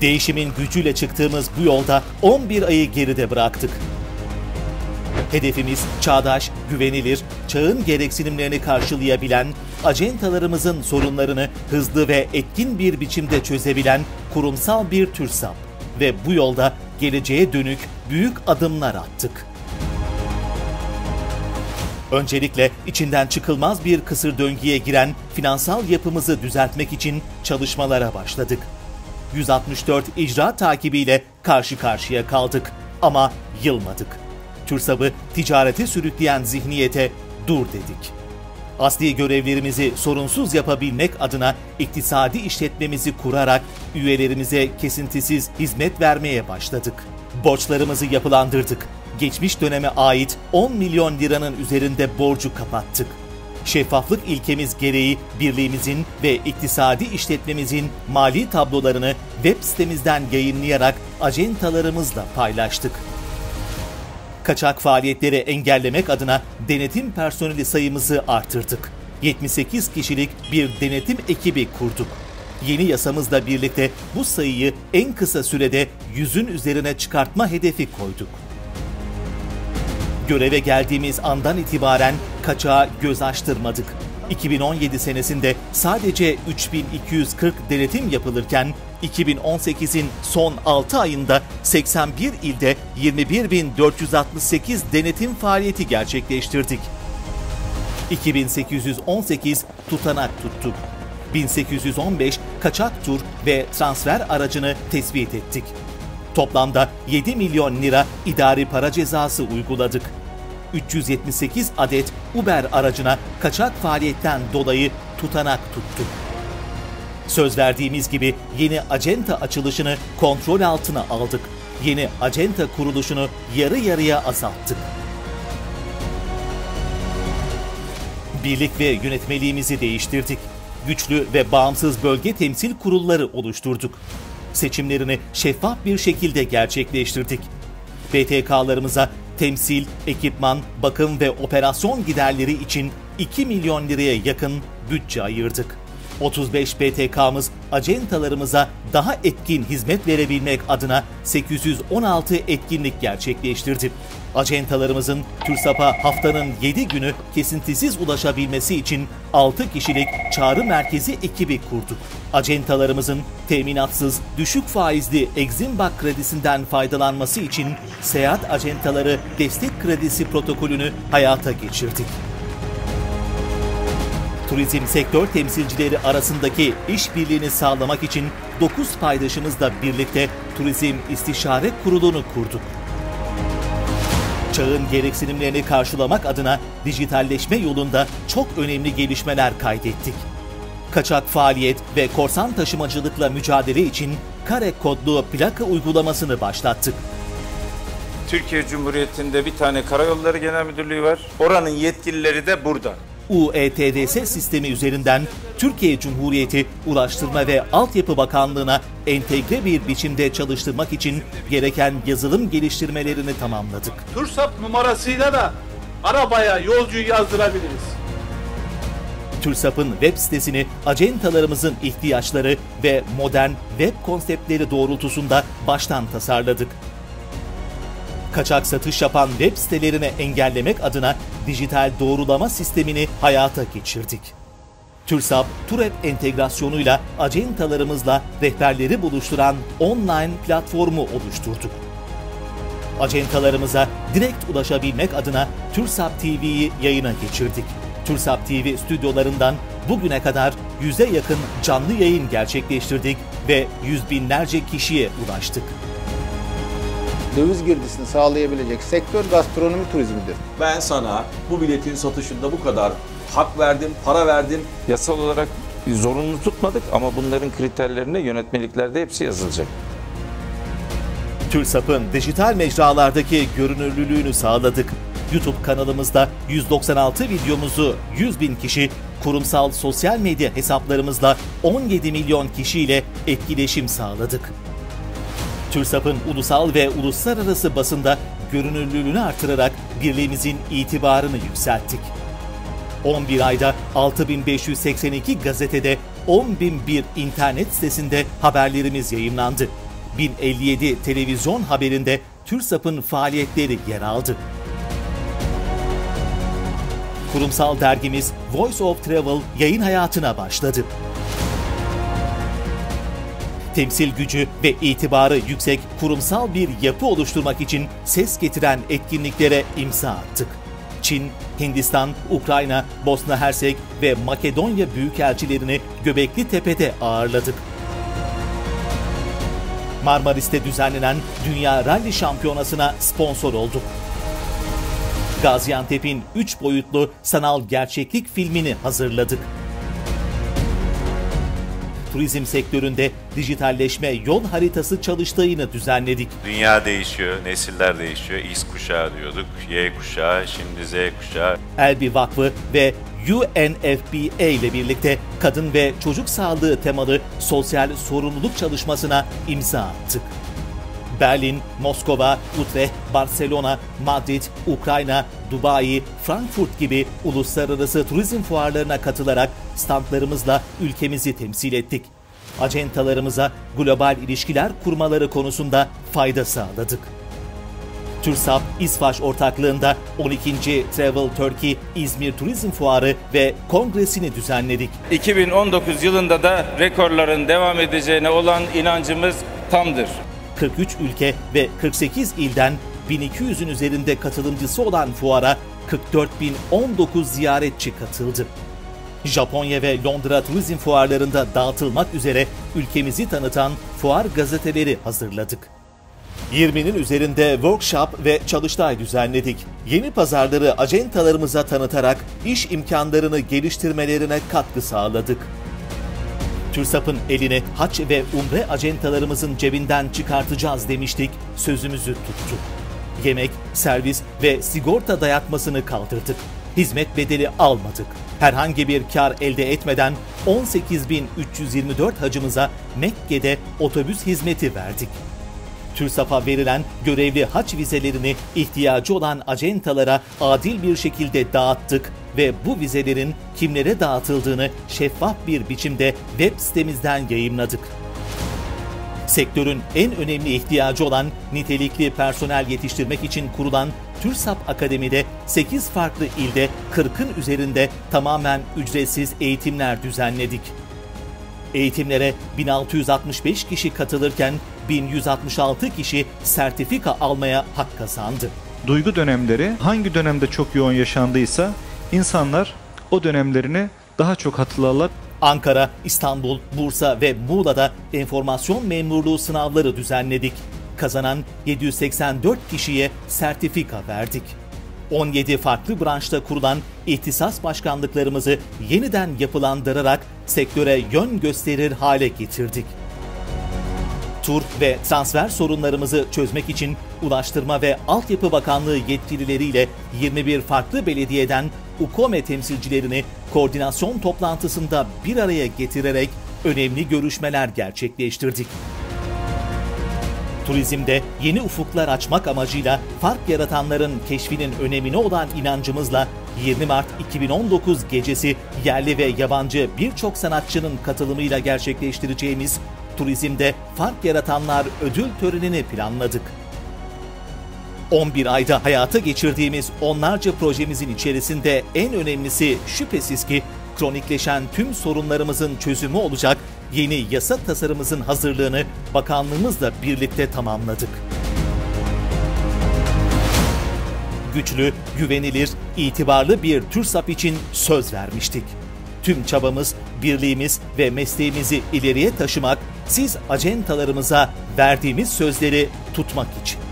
Değişimin gücüyle çıktığımız bu yolda 11 ayı geride bıraktık. Hedefimiz çağdaş, güvenilir, çağın gereksinimlerini karşılayabilen, acentalarımızın sorunlarını hızlı ve etkin bir biçimde çözebilen kurumsal bir TÜRSAP. Ve bu yolda geleceğe dönük büyük adımlar attık. Öncelikle içinden çıkılmaz bir kısır döngüye giren finansal yapımızı düzeltmek için çalışmalara başladık. 164 icra takibiyle karşı karşıya kaldık ama yılmadık. TÜRSAB'ı ticarete sürükleyen zihniyete dur dedik. Asli görevlerimizi sorunsuz yapabilmek adına iktisadi işletmemizi kurarak üyelerimize kesintisiz hizmet vermeye başladık. Borçlarımızı yapılandırdık. Geçmiş döneme ait 10 milyon liranın üzerinde borcu kapattık şeffaflık ilkemiz gereği birliğimizin ve iktisadi işletmemizin mali tablolarını web sitemizden yayınlayarak acentalarımızla paylaştık. Kaçak faaliyetleri engellemek adına denetim personeli sayımızı artırdık. 78 kişilik bir denetim ekibi kurduk. Yeni yasamızla birlikte bu sayıyı en kısa sürede yüzün üzerine çıkartma hedefi koyduk. Göreve geldiğimiz andan itibaren kaçağa göz açtırmadık. 2017 senesinde sadece 3240 denetim yapılırken 2018'in son 6 ayında 81 ilde 21468 denetim faaliyeti gerçekleştirdik. 2818 tutanak tuttuk. 1815 kaçak tur ve transfer aracını tespit ettik. Toplamda 7 milyon lira idari para cezası uyguladık. 378 adet Uber aracına kaçak faaliyetten dolayı tutanak tuttuk. Söz verdiğimiz gibi yeni acenta açılışını kontrol altına aldık. Yeni acenta kuruluşunu yarı yarıya azalttık. Birlik ve yönetmeliğimizi değiştirdik. Güçlü ve bağımsız bölge temsil kurulları oluşturduk seçimlerini şeffaf bir şekilde gerçekleştirdik. BTK'larımıza temsil, ekipman, bakım ve operasyon giderleri için 2 milyon liraya yakın bütçe ayırdık. 35 BTK'mız acentalarımıza daha etkin hizmet verebilmek adına 816 etkinlik gerçekleştirdi. Acentalarımızın TÜRSAP'a haftanın 7 günü kesintisiz ulaşabilmesi için 6 kişilik çağrı merkezi ekibi kurduk. Acentalarımızın teminatsız, düşük faizli Exim Bank kredisinden faydalanması için seyahat acentaları destek kredisi protokolünü hayata geçirdik turizm sektör temsilcileri arasındaki işbirliğini sağlamak için 9 paydaşımızla birlikte Turizm İstişare Kurulu'nu kurduk. Çağın gereksinimlerini karşılamak adına dijitalleşme yolunda çok önemli gelişmeler kaydettik. Kaçak faaliyet ve korsan taşımacılıkla mücadele için kare kodlu plaka uygulamasını başlattık. Türkiye Cumhuriyeti'nde bir tane Karayolları Genel Müdürlüğü var. Oranın yetkilileri de burada. UETDS sistemi üzerinden Türkiye Cumhuriyeti Ulaştırma ve Altyapı Bakanlığı'na entegre bir biçimde çalıştırmak için gereken yazılım geliştirmelerini tamamladık. TÜRSAP numarasıyla da arabaya yolcuyu yazdırabiliriz. TÜRSAP'ın web sitesini acentalarımızın ihtiyaçları ve modern web konseptleri doğrultusunda baştan tasarladık kaçak satış yapan web sitelerini engellemek adına dijital doğrulama sistemini hayata geçirdik. TÜRSAP, TUREP entegrasyonuyla acentalarımızla rehberleri buluşturan online platformu oluşturduk. Acentalarımıza direkt ulaşabilmek adına TÜRSAP TV'yi yayına geçirdik. TÜRSAP TV stüdyolarından bugüne kadar yüze yakın canlı yayın gerçekleştirdik ve yüz binlerce kişiye ulaştık döviz girdisini sağlayabilecek sektör gastronomi turizmidir. Ben sana bu biletin satışında bu kadar hak verdim, para verdim. Yasal olarak zorunlu tutmadık ama bunların kriterlerine yönetmeliklerde hepsi yazılacak. TÜRSAP'ın dijital mecralardaki görünürlülüğünü sağladık. YouTube kanalımızda 196 videomuzu 100 bin kişi, kurumsal sosyal medya hesaplarımızla 17 milyon kişiyle etkileşim sağladık. TÜRSAP'ın ulusal ve uluslararası basında görünürlüğünü artırarak birliğimizin itibarını yükselttik. 11 ayda 6582 gazetede 10.001 internet sitesinde haberlerimiz yayımlandı. 1057 televizyon haberinde TÜRSAP'ın faaliyetleri yer aldı. Kurumsal dergimiz Voice of Travel yayın hayatına başladı. Temsil gücü ve itibarı yüksek kurumsal bir yapı oluşturmak için ses getiren etkinliklere imza attık. Çin, Hindistan, Ukrayna, Bosna Hersek ve Makedonya büyükelçilerini Göbekli Tepe'de ağırladık. Marmaris'te düzenlenen Dünya Rally Şampiyonası'na sponsor olduk. Gaziantep'in 3 boyutlu sanal gerçeklik filmini hazırladık. Turizm sektöründe dijitalleşme yol haritası çalıştayını düzenledik. Dünya değişiyor, nesiller değişiyor. X kuşağı diyorduk, Y kuşağı, şimdi Z kuşağı. Elbi Vakfı ve UNFPA ile birlikte kadın ve çocuk sağlığı temalı sosyal sorumluluk çalışmasına imza attık. Berlin, Moskova, Utrecht, Barcelona, Madrid, Ukrayna, Dubai, Frankfurt gibi uluslararası turizm fuarlarına katılarak standlarımızla ülkemizi temsil ettik. Acentalarımıza global ilişkiler kurmaları konusunda fayda sağladık. TÜRSAP, İsfaş ortaklığında 12. Travel Turkey İzmir Turizm Fuarı ve Kongresini düzenledik. 2019 yılında da rekorların devam edeceğine olan inancımız tamdır. 43 ülke ve 48 ilden 1200'ün üzerinde katılımcısı olan fuara 44.019 ziyaretçi katıldı. Japonya ve Londra turizm fuarlarında dağıtılmak üzere ülkemizi tanıtan fuar gazeteleri hazırladık. 20'nin üzerinde workshop ve çalıştay düzenledik. Yeni pazarları acentalarımıza tanıtarak iş imkanlarını geliştirmelerine katkı sağladık. TÜRSAP'ın elini haç ve umre acentalarımızın cebinden çıkartacağız demiştik, sözümüzü tuttuk. Yemek, servis ve sigorta dayatmasını kaldırdık. Hizmet bedeli almadık. Herhangi bir kar elde etmeden 18.324 hacımıza Mekke'de otobüs hizmeti verdik. TÜRSAP'a verilen görevli haç vizelerini ihtiyacı olan acentalara adil bir şekilde dağıttık ve bu vizelerin kimlere dağıtıldığını şeffaf bir biçimde web sitemizden yayımladık. Sektörün en önemli ihtiyacı olan nitelikli personel yetiştirmek için kurulan TÜRSAP Akademi'de 8 farklı ilde 40'ın üzerinde tamamen ücretsiz eğitimler düzenledik. Eğitimlere 1665 kişi katılırken 1166 kişi sertifika almaya hak kazandı. Duygu dönemleri hangi dönemde çok yoğun yaşandıysa insanlar o dönemlerini daha çok hatırlarlar. Ankara, İstanbul, Bursa ve Muğla'da enformasyon memurluğu sınavları düzenledik. Kazanan 784 kişiye sertifika verdik. 17 farklı branşta kurulan ihtisas başkanlıklarımızı yeniden yapılandırarak sektöre yön gösterir hale getirdik. Tur ve transfer sorunlarımızı çözmek için Ulaştırma ve Altyapı Bakanlığı yetkilileriyle 21 farklı belediyeden UKOME temsilcilerini koordinasyon toplantısında bir araya getirerek önemli görüşmeler gerçekleştirdik. Turizmde yeni ufuklar açmak amacıyla fark yaratanların keşfinin önemine olan inancımızla 20 Mart 2019 gecesi yerli ve yabancı birçok sanatçının katılımıyla gerçekleştireceğimiz Turizmde Fark Yaratanlar ödül törenini planladık. 11 ayda hayata geçirdiğimiz onlarca projemizin içerisinde en önemlisi şüphesiz ki kronikleşen tüm sorunlarımızın çözümü olacak yeni yasa tasarımımızın hazırlığını bakanlığımızla birlikte tamamladık. Güçlü, güvenilir, itibarlı bir TÜRSAP için söz vermiştik. Tüm çabamız, birliğimiz ve mesleğimizi ileriye taşımak, siz acentalarımıza verdiğimiz sözleri tutmak için.